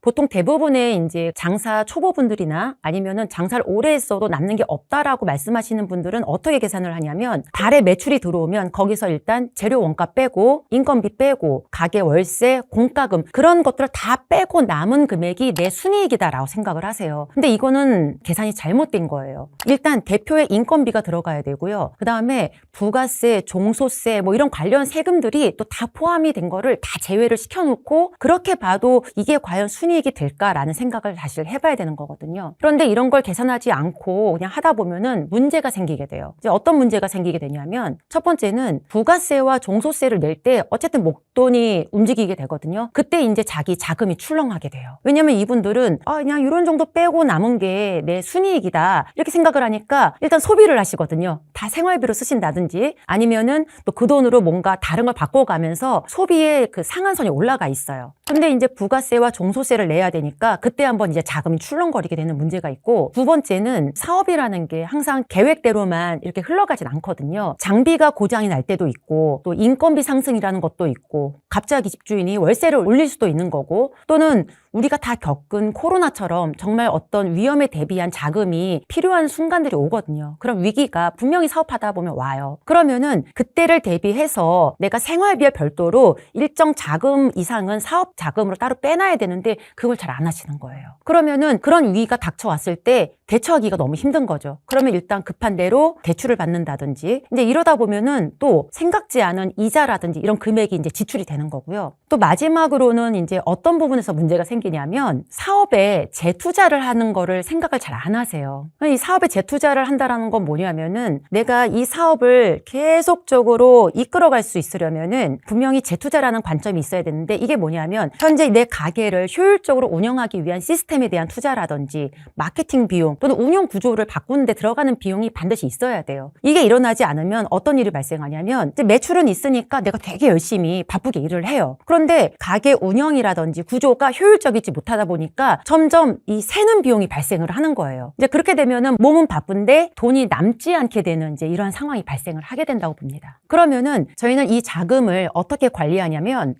보통 대부분의 이제 장사 초보분들이나 아니면은 장사를 오래 했어도 남는 게 없다라고 말씀하시는 분들은 어떻게 계산을 하냐면 달에 매출이 들어오면 거기서 일단 재료 원가 빼고 인건비 빼고 가게 월세 공과금 그런 것들을 다 빼고 남은 금액이 내 순이익이다라고 생각을 하세요. 근데 이거는 계산이 잘못된 거예요. 일단 대표의 인건비가 들어가야 되고요. 그 다음에 부가세, 종소세 뭐 이런 관련 세금들이 또 다 포함이 된 거를 다 제외를 시켜 놓고 그렇게 봐도 이게 과연 순 이익이 될까라는 생각을 사실 해봐야 되는 거거든요. 그런데 이런 걸 계산하지 않고 그냥 하다 보면은 문제가 생기게 돼요. 이제 어떤 문제가 생기게 되냐면 첫 번째는 부가세와 종소세를 낼 때 어쨌든 목돈이 움직이게 되거든요. 그때 이제 자기 자금이 출렁하게 돼요. 왜냐면 이분들은 아 그냥 이런 정도 빼고 남은 게 내 순이익이다 이렇게 생각을 하니까 일단 소비를 하시거든요. 다 생활비로 쓰신다든지 아니면은 또 그 돈으로 뭔가 다른 걸 바꿔가면서 소비의 그 상한선이 올라가 있어요. 근데 이제 부가세와 종소세 를 내야 되니까 그때 한번 이제 자금이 출렁거리게 되는 문제가 있고 두 번째는 사업이라는 게 항상 계획대로만 이렇게 흘러가진 않거든요. 장비가 고장이 날 때도 있고 또 인건비 상승이라는 것도 있고 갑자기 집주인이 월세를 올릴 수도 있는 거고 또는 우리가 다 겪은 코로나처럼 정말 어떤 위험에 대비한 자금이 필요한 순간들이 오거든요. 그럼 위기가 분명히 사업하다 보면 와요. 그러면은 그때를 대비해서 내가 생활비에 별도로 일정 자금 이상은 사업 자금으로 따로 빼놔야 되는데 그걸 잘 안 하시는 거예요. 그러면은 그런 위기가 닥쳐왔을 때 대처하기가 너무 힘든 거죠. 그러면 일단 급한 대로 대출을 받는다든지 이제 이러다 보면은 또 생각지 않은 이자라든지 이런 금액이 이제 지출이 되는 거고요. 또 마지막으로는 이제 어떤 부분에서 문제가 생기냐면 사업에 재투자를 하는 거를 생각을 잘 안 하세요. 이 사업에 재투자를 한다라는 건 뭐냐면은 내가 이 사업을 계속적으로 이끌어갈 수 있으려면은 분명히 재투자라는 관점이 있어야 되는데 이게 뭐냐면 현재 내 가게를 효율적으로 운영하기 위한 시스템에 대한 투자라든지 마케팅 비용 또는 운영 구조를 바꾸는데 들어가는 비용이 반드시 있어야 돼요. 이게 일어나지 않으면 어떤 일이 발생하냐면 매출은 있으니까 내가 되게 열심히 바쁘게 일을 해요. 그런데 가게 운영이라든지 구조가 효율적이지 못하다 보니까 점점 이 새는 비용이 발생을 하는 거예요. 이제 그렇게 되면은 몸은 바쁜데 돈이 남지 않게 되는 이제 이런 상황이 발생을 하게 된다고 봅니다. 그러면은 저희는 이 자금을 어떻게 관리하냐면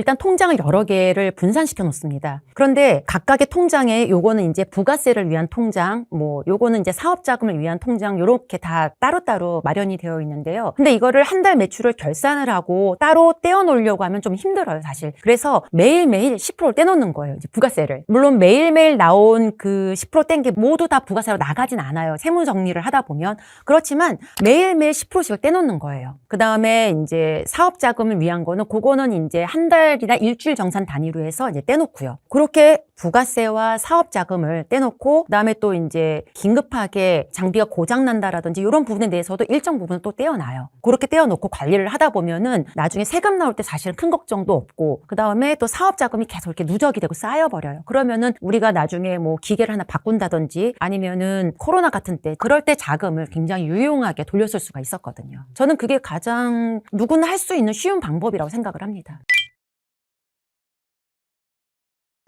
일단 통장을 여러 개를 분산시켜 놓습니다. 그런데 각각의 통장에 요거는 이제 부가세를 위한 통장, 뭐 요거는 이제 사업 자금을 위한 통장 요렇게 다 따로따로 마련이 되어 있는데요. 근데 이거를 한 달 매출을 결산을 하고 따로 떼어 놓으려고 하면 좀 힘들어요, 사실. 그래서 매일매일 10%를 떼 놓는 거예요, 이제 부가세를. 물론 매일매일 나온 그 10%뗀 게 모두 다 부가세로 나가진 않아요. 세무 정리를 하다 보면. 그렇지만 매일매일 10%씩을 떼 놓는 거예요. 그 다음에 이제 사업 자금을 위한 거는 그거는 이제 한달 이나 일주일 정산 단위로 해서 이제 떼놓고요. 그렇게 부가세와 사업 자금을 떼놓고 그다음에 또 이제 긴급하게 장비가 고장 난다라든지 이런 부분에 대해서도 일정 부분을 또 떼어놔요. 그렇게 떼어놓고 관리를 하다 보면은 나중에 세금 나올 때 사실은 큰 걱정도 없고 그다음에 또 사업 자금이 계속 이렇게 누적이 되고 쌓여 버려요. 그러면은 우리가 나중에 뭐 기계를 하나 바꾼다든지 아니면은 코로나 같은 때 그럴 때 자금을 굉장히 유용하게 돌렸을 수가 있었거든요. 저는 그게 가장 누구나 할 수 있는 쉬운 방법이라고 생각을 합니다.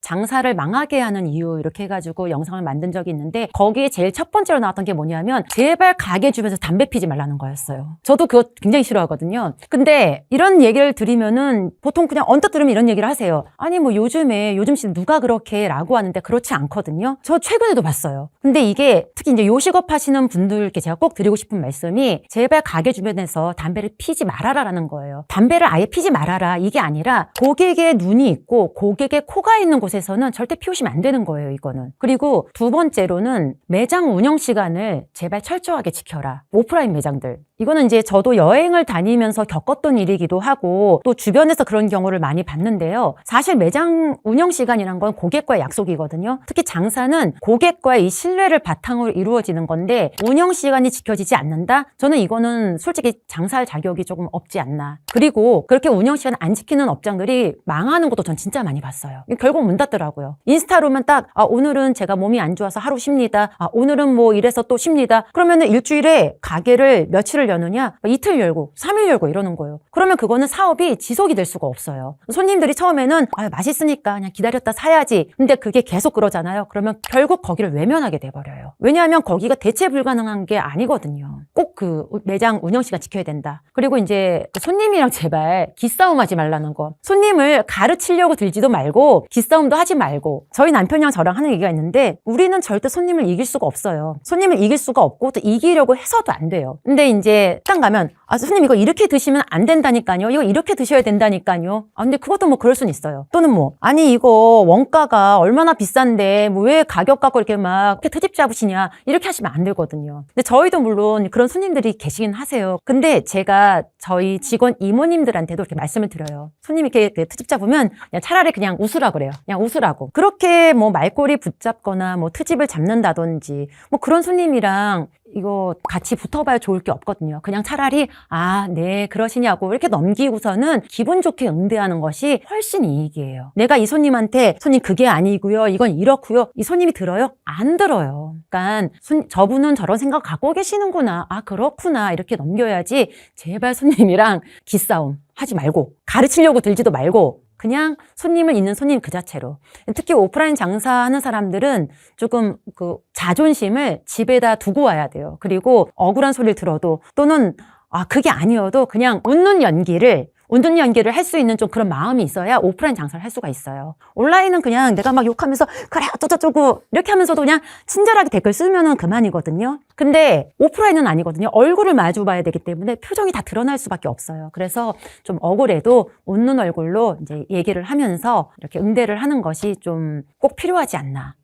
장사를 망하게 하는 이유 이렇게 해가지고 영상을 만든 적이 있는데 거기에 제일 첫 번째로 나왔던 게 뭐냐면 제발 가게 주변에서 담배 피지 말라는 거였어요. 저도 그거 굉장히 싫어하거든요. 근데 이런 얘기를 드리면은 보통 그냥 언뜻 들으면 이런 얘기를 하세요. 아니 뭐 요즘에 요즘 시 누가 그렇게 라고 하는데 그렇지 않거든요. 저 최근에도 봤어요. 근데 이게 특히 이제 요식업 하시는 분들께 제가 꼭 드리고 싶은 말씀이 제발 가게 주변에서 담배를 피지 말아라라는 거예요. 담배를 아예 피지 말아라 이게 아니라 고객의 눈이 있고 고객의 코가 있는 곳에 서는 절대 피우시면 안 되는 거예요, 이거는. 그리고 두 번째로는 매장 운영 시간을 제발 철저하게 지켜라. 오프라인 매장들. 이거는 이제 저도 여행을 다니면서 겪었던 일이기도 하고 또 주변에서 그런 경우를 많이 봤는데요. 사실 매장 운영 시간이란 건 고객과의 약속이거든요. 특히 장사는 고객과의 이 신뢰를 바탕으로 이루어지는 건데 운영 시간이 지켜지지 않는다? 저는 이거는 솔직히 장사할 자격이 조금 없지 않나. 그리고 그렇게 운영 시간 안 지키는 업장들이 망하는 것도 전 진짜 많이 봤어요. 결국 문 닫더라고요. 인스타로만 딱 아, 오늘은 제가 몸이 안 좋아서 하루 쉽니다. 아, 오늘은 뭐 이래서 또 쉽니다. 그러면은 일주일에 가게를 며칠을 뭐 이틀 열고, 3일 열고 이러는 거예요. 그러면 그거는 사업이 지속이 될 수가 없어요. 손님들이 처음에는 아, 맛있으니까 그냥 기다렸다 사야지. 근데 그게 계속 그러잖아요. 그러면 결국 거기를 외면하게 돼버려요. 왜냐하면 거기가 대체 불가능한 게 아니거든요. 꼭 그 매장 운영 시간 지켜야 된다. 그리고 이제 손님이랑 제발 기싸움 하지 말라는 거. 손님을 가르치려고 들지도 말고 기싸움도 하지 말고 저희 남편이랑 저랑 하는 얘기가 있는데 우리는 절대 손님을 이길 수가 없어요. 손님을 이길 수가 없고 또 이기려고 해서도 안 돼요. 근데 이제 딱 가면 아 손님 이거 이렇게 드시면 안 된다니까요. 이거 이렇게 드셔야 된다니까요. 아 근데 그것도 뭐 그럴 수는 있어요. 또는 뭐 아니 이거 원가가 얼마나 비싼데 뭐 왜 가격 갖고 이렇게 막 이렇게 트집 잡으시냐 이렇게 하시면 안 되거든요. 근데 저희도 물론 그런 손님들이 계시긴 하세요. 근데 제가 저희 직원 이모님들한테도 이렇게 말씀을 드려요. 손님 이렇게 그 트집 잡으면 그냥 차라리 그냥 웃으라 그래요. 그냥 웃으라고. 그렇게 뭐 말꼬리 붙잡거나 뭐 트집을 잡는다든지 뭐 그런 손님이랑 이거 같이 붙어봐야 좋을 게 없거든요. 그냥 차라리 아, 네, 그러시냐고 이렇게 넘기고서는 기분 좋게 응대하는 것이 훨씬 이익이에요. 내가 이 손님한테 손님 그게 아니고요. 이건 이렇고요. 이 손님이 들어요? 안 들어요. 그러니까 손- 저분은 저런 생각 갖고 계시는구나. 아, 그렇구나. 이렇게 넘겨야지 제발 손님이랑 기싸움 하지 말고 가르치려고 들지도 말고 그냥 손님을 있는 손님 그 자체로. 특히 오프라인 장사하는 사람들은 조금 그 자존심을 집에다 두고 와야 돼요. 그리고 억울한 소리를 들어도 또는 아, 그게 아니어도 그냥 웃는 연기를 웃는 연기를 할 수 있는 좀 그런 마음이 있어야 오프라인 장사를 할 수가 있어요. 온라인은 그냥 내가 막 욕하면서 그래 어쩌고저쩌고 이렇게 하면서도 그냥 친절하게 댓글 쓰면은 그만이거든요. 근데 오프라인은 아니거든요. 얼굴을 마주 봐야 되기 때문에 표정이 다 드러날 수밖에 없어요. 그래서 좀 억울해도 웃는 얼굴로 이제 얘기를 하면서 이렇게 응대를 하는 것이 좀 꼭 필요하지 않나.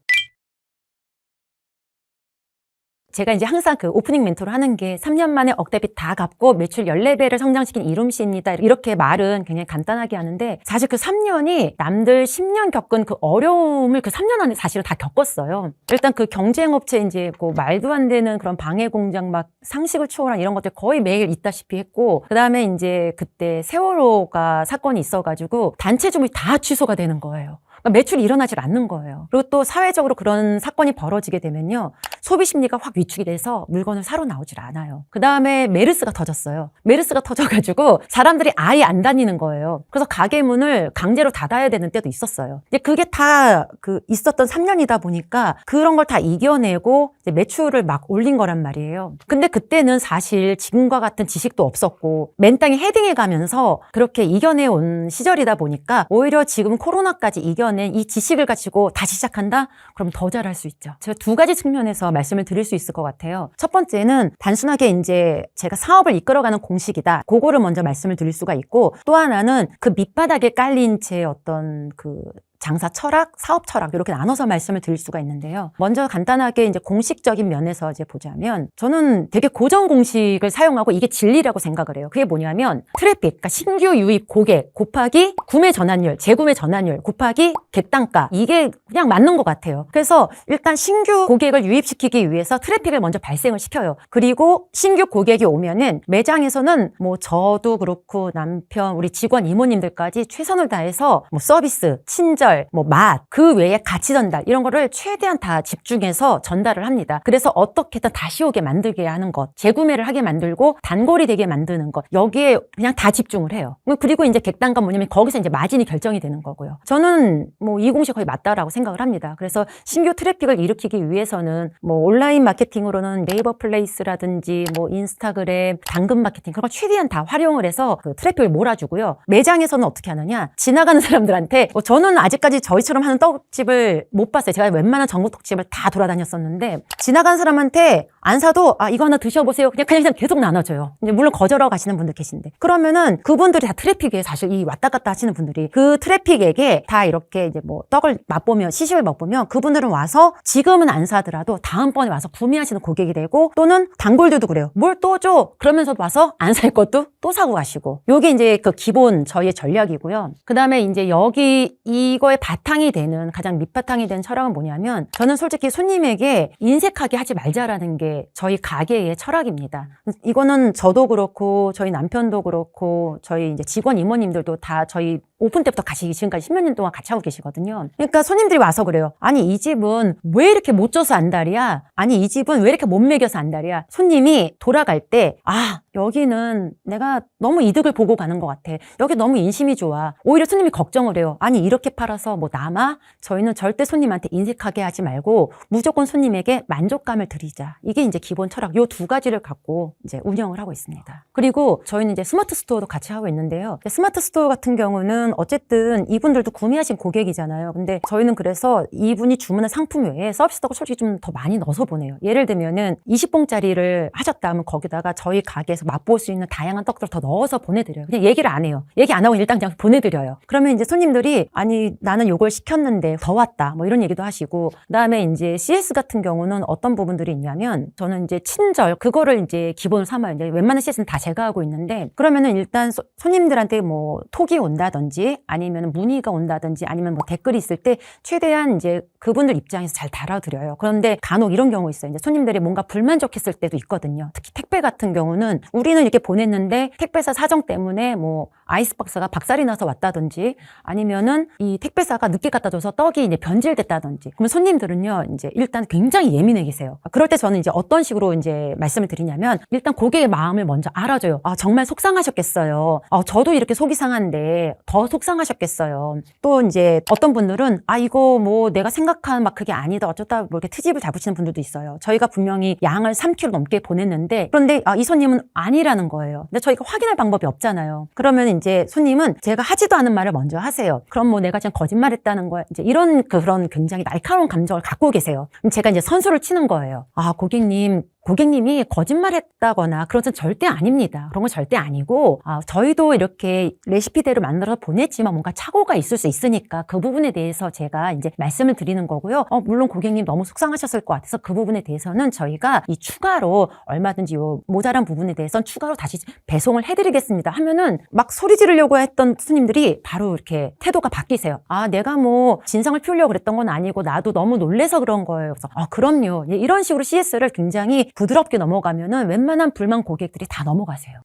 제가 이제 항상 그 오프닝 멘토를 하는 게 3년 만에 억대빚 다 갚고 매출 14배를 성장시킨 이룸씨입니다. 이렇게 말은 굉장히 간단하게 하는데 사실 그 3년이 남들 10년 겪은 그 어려움을 그 3년 안에 사실은 다 겪었어요. 일단 그 경쟁업체 이제 그 말도 안 되는 그런 방해 공장 막 상식을 초월한 이런 것들 거의 매일 있다시피 했고 그 다음에 이제 그때 세월호가 사건이 있어가지고 단체 주문이 다 취소가 되는 거예요. 그러니까 매출이 일어나질 않는 거예요. 그리고 또 사회적으로 그런 사건이 벌어지게 되면요. 소비 심리가 확 위축이 돼서 물건을 사러 나오질 않아요. 그 다음에 메르스가 터졌어요. 메르스가 터져가지고 사람들이 아예 안 다니는 거예요. 그래서 가게 문을 강제로 닫아야 되는 때도 있었어요. 이제 그게 다 그 있었던 3년이다 보니까 그런 걸 다 이겨내고 매출을 막 올린 거란 말이에요. 근데 그때는 사실 지금과 같은 지식도 없었고 맨땅에 헤딩해 가면서 그렇게 이겨내 온 시절이다 보니까 오히려 지금 코로나까지 이겨낸 이 지식을 가지고 다시 시작한다? 그럼 더 잘할 수 있죠. 제가 두 가지 측면에서 말씀을 드릴 수 있을 것 같아요. 첫 번째는 단순하게 이제 제가 사업을 이끌어가는 공식이다. 그거를 먼저 말씀을 드릴 수가 있고 또 하나는 그 밑바닥에 깔린 제 어떤 그 장사 철학, 사업 철학 이렇게 나눠서 말씀을 드릴 수가 있는데요. 먼저 간단하게 이제 공식적인 면에서 이제 보자면 저는 되게 고정 공식을 사용하고 이게 진리라고 생각을 해요. 그게 뭐냐면 트래픽, 그러니까 신규 유입 고객 곱하기 구매 전환율, 재구매 전환율 곱하기 객단가 이게 그냥 맞는 것 같아요. 그래서 일단 신규 고객을 유입시키기 위해서 트래픽을 먼저 발생을 시켜요. 그리고 신규 고객이 오면은 매장에서는 뭐 저도 그렇고 남편, 우리 직원 이모님들까지 최선을 다해서 뭐 서비스, 친절, 뭐 맛, 그 외에 가치 전달 이런 거를 최대한 다 집중해서 전달을 합니다. 그래서 어떻게든 다시 오게 만들게 하는 것, 재구매를 하게 만들고 단골이 되게 만드는 것 여기에 그냥 다 집중을 해요. 그리고 이제 객단가 뭐냐면 거기서 이제 마진이 결정이 되는 거고요. 저는 뭐 이 공식 거의 맞다라고 생각을 합니다. 그래서 신규 트래픽을 일으키기 위해서는 뭐 온라인 마케팅으로는 네이버 플레이스라든지 뭐 인스타그램, 당근 마케팅 그런 걸 최대한 다 활용을 해서 그 트래픽을 몰아주고요. 매장에서는 어떻게 하느냐? 지나가는 사람들한테 뭐 저는 아직 까지 저희처럼 하는 떡집을 못 봤어요. 제가 웬만한 전국 떡집을 다 돌아다녔었는데 지나가는 사람한테 안 사도 아 이거 하나 드셔보세요. 그냥 그냥, 계속 나눠줘요. 물론 거절하고 가시는 분들 계신데 그러면은 그분들이 다 트래픽에 사실 이 왔다 갔다 하시는 분들이 그 트래픽에게 다 이렇게 이제 뭐 떡을 맛보면 시식을 맛보면 그분들은 와서 지금은 안 사더라도 다음번에 와서 구매하시는 고객이 되고 또는 단골들도 그래요. 뭘 또 줘? 그러면서 와서 안 살 것도 또 사고 가시고 요게 이제 그 기본 저희의 전략이고요. 그 다음에 이제 여기 이거 의 바탕이 되는 가장 밑바탕이 되는 철학은 뭐냐면 저는 솔직히 손님에게 인색하게 하지 말자라는 게 저희 가게의 철학입니다. 이거는 저도 그렇고 저희 남편도 그렇고 저희 이제 직원 이모님들도 다 저희 오픈 때부터 같이 지금까지 십몇 년 동안 같이 하고 계시거든요. 그러니까 손님들이 와서 그래요. 아니 이 집은 왜 이렇게 못 줘서 안달이야? 아니 이 집은 왜 이렇게 못 먹여서 안달이야? 손님이 돌아갈 때 아 여기는 내가 너무 이득을 보고 가는 것 같아. 여기 너무 인심이 좋아. 오히려 손님이 걱정을 해요. 아니 이렇게 팔아서 뭐 남아? 저희는 절대 손님한테 인색하게 하지 말고 무조건 손님에게 만족감을 드리자. 이게 이제 기본 철학. 요 두 가지를 갖고 이제 운영을 하고 있습니다. 그리고 저희는 이제 스마트 스토어도 같이 하고 있는데요. 스마트 스토어 같은 경우는 어쨌든 이분들도 구매하신 고객이잖아요. 근데 저희는 그래서 이분이 주문한 상품 외에 서비스도 솔직히 좀 더 많이 넣어서 보내요. 예를 들면은 20봉짜리를 하셨다면 거기다가 저희 가게에서 맛볼 수 있는 다양한 떡들을 더 넣어서 보내드려요. 그냥 얘기를 안 해요. 얘기 안 하고 일단 그냥 보내드려요. 그러면 이제 손님들이 아니 나는 요걸 시켰는데 더 왔다 뭐 이런 얘기도 하시고 그다음에 이제 CS 같은 경우는 어떤 부분들이 있냐면 저는 이제 친절 그거를 이제 기본으로 삼아요. 이제 웬만한 CS는 다 제가 하고 있는데 그러면은 일단 소- 손님들한테 뭐 톡이 온다든지 아니면 문의가 온다든지 아니면 뭐 댓글이 있을 때 최대한 이제 그분들 입장에서 잘 달아드려요. 그런데 간혹 이런 경우 있어요. 이제 손님들이 뭔가 불만족했을 때도 있거든요. 특히 택배 같은 경우는 우리는 이렇게 보냈는데 택배사 사정 때문에 뭐 아이스박스가 박살이 나서 왔다든지 아니면은 이 택배사가 늦게 갖다 줘서 떡이 이제 변질됐다든지 그러면 손님들은요 이제 일단 굉장히 예민해 계세요. 그럴 때 저는 이제 어떤 식으로 이제 말씀을 드리냐면 일단 고객의 마음을 먼저 알아줘요. 아 정말 속상하셨겠어요. 아 저도 이렇게 속이 상한데 더 속상하셨겠어요. 또 이제 어떤 분들은 아 이거 뭐 내가 생각한 막 그게 아니다 어쩌다 뭐 이렇게 트집을 잡으시는 분들도 있어요. 저희가 분명히 양을 3kg 넘게 보냈는데 그런데 아, 이 손님은 아니라는 거예요. 근데 저희가 확인할 방법이 없잖아요. 그러면 이제 손님은 제가 하지도 않은 말을 먼저 하세요. 그럼 뭐 내가 지금 거짓말했다는 거야. 이제 이런 그런 굉장히 날카로운 감정을 갖고 계세요. 그럼 제가 이제 선수를 치는 거예요. 아 고객님 고객님이 거짓말했다거나 그것은 절대 아닙니다. 그런 건 절대 아니고 아, 저희도 이렇게 레시피대로 만들어서 보냈지만 뭔가 착오가 있을 수 있으니까 그 부분에 대해서 제가 이제 말씀을 드리는 거고요. 어, 물론 고객님 너무 속상하셨을 것 같아서 그 부분에 대해서는 저희가 이 추가로 얼마든지 요 모자란 부분에 대해서는 추가로 다시 배송을 해드리겠습니다. 하면은 막 소리 지르려고 했던 손님들이 바로 이렇게 태도가 바뀌세요. 아 내가 뭐 진상을 피우려고 그랬던 건 아니고 나도 너무 놀래서 그런 거예요. 그래서 아 그럼요. 예, 이런 식으로 CS를 굉장히 부드럽게 넘어가면은 웬만한 불만 고객들이 다 넘어가세요.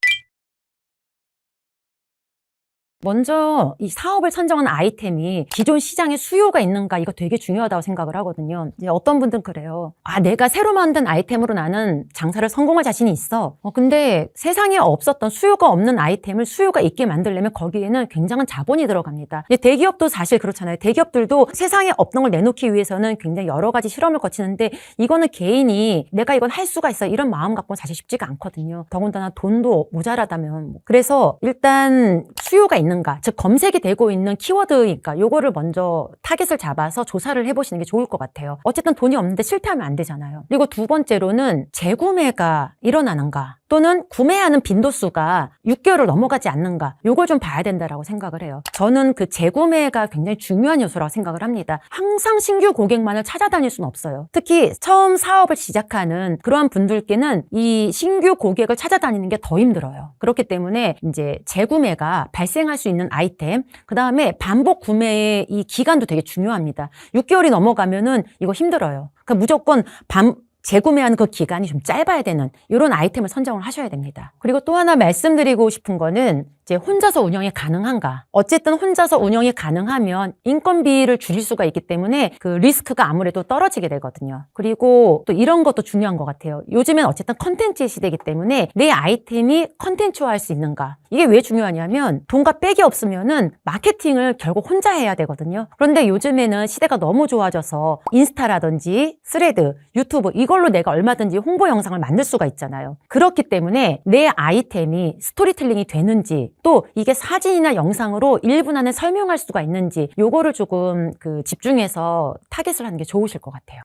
먼저 이 사업을 선정한 아이템이 기존 시장에 수요가 있는가 이거 되게 중요하다고 생각을 하거든요. 이제 어떤 분들은 그래요. 아 내가 새로 만든 아이템으로 나는 장사를 성공할 자신이 있어. 어, 근데 세상에 없었던 수요가 없는 아이템을 수요가 있게 만들려면 거기에는 굉장한 자본이 들어갑니다. 대기업도 사실 그렇잖아요. 대기업들도 세상에 없는 걸 내놓기 위해서는 굉장히 여러 가지 실험을 거치는데 이거는 개인이 내가 이건 할 수가 있어 이런 마음 갖고는 사실 쉽지가 않거든요. 더군다나 돈도 모자라다면 뭐. 그래서 일단 수요가 있는 가 즉 검색이 되고 있는 키워드니까 요거를 먼저 타겟을 잡아서 조사를 해보시는 게 좋을 것 같아요. 어쨌든 돈이 없는데 실패하면 안 되잖아요. 그리고 두 번째로는 재구매가 일어나는가 또는 구매하는 빈도수가 6개월을 넘어가지 않는가 요걸 좀 봐야 된다라고 생각을 해요. 저는 그 재구매가 굉장히 중요한 요소라고 생각을 합니다. 항상 신규 고객만을 찾아다닐 수는 없어요. 특히 처음 사업을 시작하는 그러한 분들께는 이 신규 고객을 찾아다니는 게 더 힘들어요. 그렇기 때문에 이제 재구매가 발생할 수 있는 아이템, 그 다음에 반복 구매의 이 기간도 되게 중요합니다. 6개월이 넘어가면은 이거 힘들어요. 그러니까 무조건 반 재구매하는 그 기간이 좀 짧아야 되는 이런 아이템을 선정을 하셔야 됩니다. 그리고 또 하나 말씀드리고 싶은 거는 이제 혼자서 운영이 가능한가? 어쨌든 혼자서 운영이 가능하면 인건비를 줄일 수가 있기 때문에 그 리스크가 아무래도 떨어지게 되거든요. 그리고 또 이런 것도 중요한 것 같아요. 요즘엔 어쨌든 컨텐츠의 시대이기 때문에 내 아이템이 컨텐츠화할 수 있는가? 이게 왜 중요하냐면 돈과 빽이 없으면은 마케팅을 결국 혼자 해야 되거든요. 그런데 요즘에는 시대가 너무 좋아져서 인스타라든지 스레드, 유튜브 이걸로 내가 얼마든지 홍보 영상을 만들 수가 있잖아요. 그렇기 때문에 내 아이템이 스토리텔링이 되는지 또 이게 사진이나 영상으로 1분 안에 설명할 수가 있는지 요거를 조금 그 집중해서 타겟을 하는 게 좋으실 것 같아요.